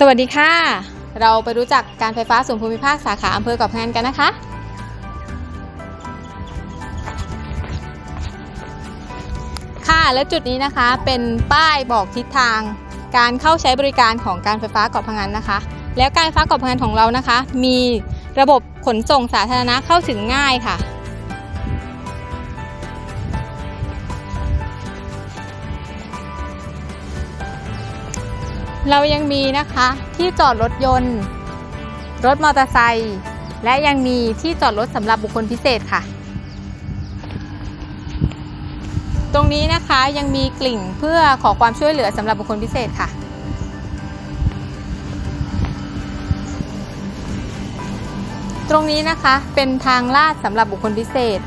สวัสดีค่ะ เราไปรู้จักการไฟฟ้าส่วนภูมิภาคสาขาอำเภอเกาะพงันกันนะคะ ค่ะและจุดนี้นะคะเป็นป้ายบอกทิศทางการเข้าใช้บริการของการไฟฟ้าเกาะพงันนะคะ แล้วการไฟฟ้าเกาะพงันของเรานะคะ มีระบบขนส่งสาธารณะเข้าถึงง่ายค่ะ เรายังมีนะคะที่จอดรถยนต์ รถมอเตอร์ไซค์และยังมีที่จอดรถสำหรับบุคคลพิเศษค่ะ ตรงนี้นะคะยังมีกลิ่งเพื่อขอความช่วยเหลือสำหรับบุคคลพิเศษค่ะ ตรงนี้นะคะเป็นทางลาดสำหรับบุคคลพิเศษ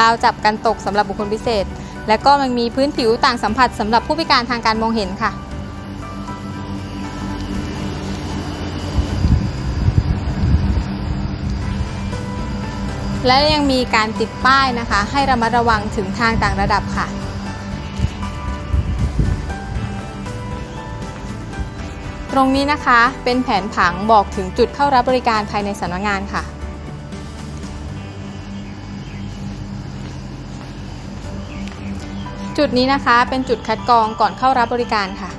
ราวจับกันตกสำหรับบุคคลพิเศษ และก็มันมีพื้นผิวต่างสัมผัสสำหรับผู้พิการทางการมองเห็นค่ะ และยังมีการติดป้ายนะคะ ให้ระมัดระวังถึงทางต่างระดับค่ะ ตรงนี้นะคะเป็นแผนผังบอกถึงจุดเข้ารับบริการภายในสำนักงานค่ะจุดนี้นะคะเป็นจุดคัดกรองก่อนเข้ารับบริการค่ะ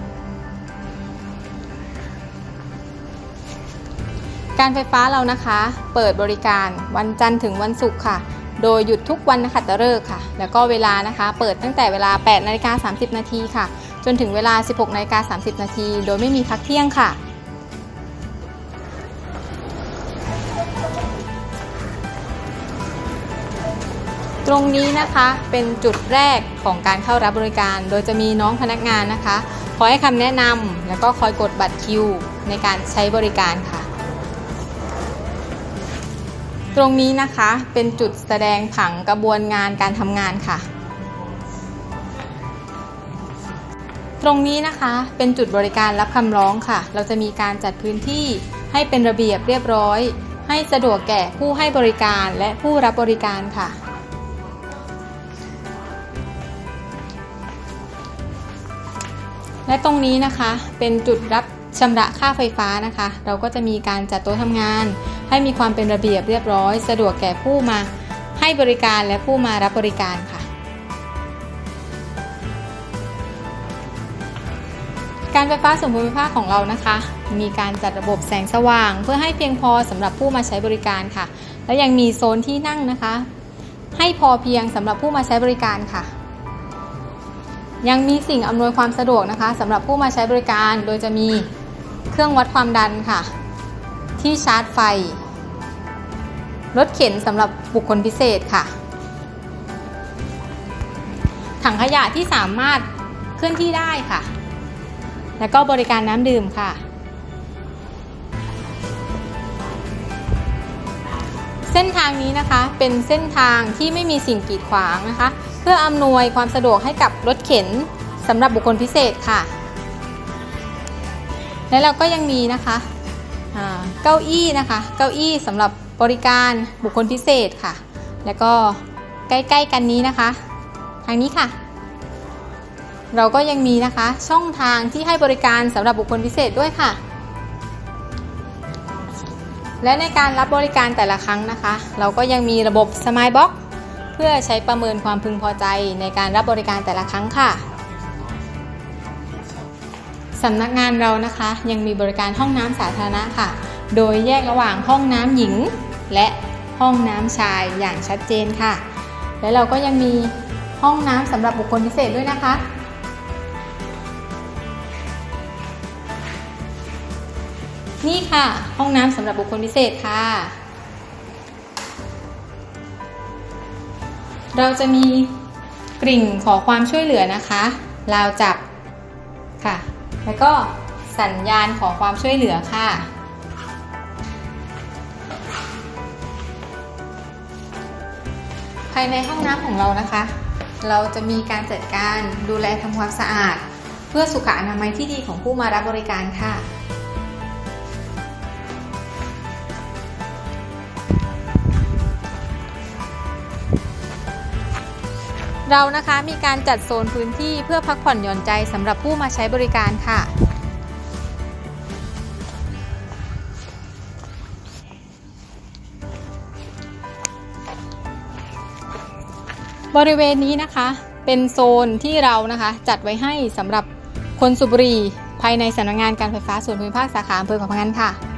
การไฟฟ้าเรานะคะ เปิดบริการวันจันทร์ถึงวันศุกร์ค่ะ โดยหยุดทุกวันนะคะตะเลิกษ์ค่ะ แล้วก็เวลานะคะ เปิดตั้งแต่เวลา 8นาฬิกา30 นาทีค่ะ จนถึงเวลา 16นาฬิกา30 นาที โดยไม่มีพักเที่ยงค่ะตรงนี้นะคะเป็นจุดแรกของการเข้ารับบริการ โดยจะมีน้องพนักงานนะคะ คอยให้คำแนะนำแล้วก็คอยกดบัตรคิวในการใช้บริการค่ะ ตรงนี้นะคะเป็นจุดแสดงผังกระบวนงานการทำงานค่ะ ตรงนี้นะคะเป็นจุดบริการรับคำร้องค่ะ เราจะมีการจัดพื้นที่ให้เป็นระเบียบเรียบร้อย ให้สะดวกแก่ผู้ให้บริการและผู้รับบริการค่ะ และตรงนี้นะคะเป็นจุดรับ ชำระค่าไฟฟ้านะคะ เราก็จะมีการจัดโต๊ะทำงาน ให้มีความเป็นระเบียบเรียบร้อย สะดวกแก่ผู้มาให้บริการและผู้มารับบริการค่ะ การไฟฟ้าส่วนภูมิภาคของเรานะคะ มีการจัดระบบแสงสว่าง เพื่อให้เพียงพอสำหรับผู้มาใช้บริการค่ะ และยังมีโซนที่นั่งนะคะ ให้พอเพียงสำหรับผู้มาใช้บริการค่ะยังมีสิ่งอำนวยความสะดวกนะคะสำหรับผู้มาใช้บริการ โดยจะมี เครื่องวัดความดันค่ะ ที่ชาร์จไฟ รถเข็นสำหรับบุคคลพิเศษค่ะ ถังขยะที่สามารถเคลื่อนที่ได้ค่ะ แล้วก็บริการน้ำดื่มค่ะ เส้นทางนี้นะคะเป็นเส้นทางที่ไม่มีสิ่งกีดขวางนะคะ เพื่ออำนวยความสะดวกให้กับรถเข็นสำหรับบุคคลพิเศษค่ะ และเราก็ยังมีนะคะเก้าอี้นะคะ เก้าอี้สำหรับบริการบุคคลพิเศษค่ะ แล้วก็ใกล้ๆกันนี้นะคะ ทางนี้ค่ะ เราก็ยังมีนะคะช่องทางที่ให้บริการสำหรับบุคคลพิเศษด้วยค่ะ และในการรับบริการแต่ละครั้งนะคะ เราก็ยังมีระบบ Smile Box เพื่อใช้ประเมินความพึงพอใจในการรับบริการแต่ละครั้งค่ะ สำนักงานเรานะคะ ยังมีบริการห้องน้ำสาธารณะค่ะ โดยแยกระหว่างห้องน้ำหญิง และห้องน้ำชายอย่างชัดเจนค่ะ และเราก็ยังมีห้องน้ำสำหรับบุคคลพิเศษด้วยนะคะ นี่ค่ะห้องน้ำสำหรับบุคคลพิเศษค่ะ เราจะมีกริ่งขอความช่วยเหลือนะคะราวจับค่ะ แล้วก็สัญญาณขอความช่วยเหลือค่ะ ภายในห้องน้ำของเรานะคะ เราจะมีการจัดการดูแลทำความสะอาด เพื่อสุขอนามัยที่ดีของผู้มารับบริการค่ะ เรานะคะมีการจัดโซนพื้นที่เพื่อพักผ่อนหย่อนใจสำหรับผู้มาใช้บริการค่ะ บริเวณนี้นะคะเป็นโซนที่เรานะคะจัดไว้ให้สำหรับคนสุบรีภายในสำนักงงานการไฟฟ้าส่วนภูมิภาคสาขาอำเภอขอพังงานค่ะ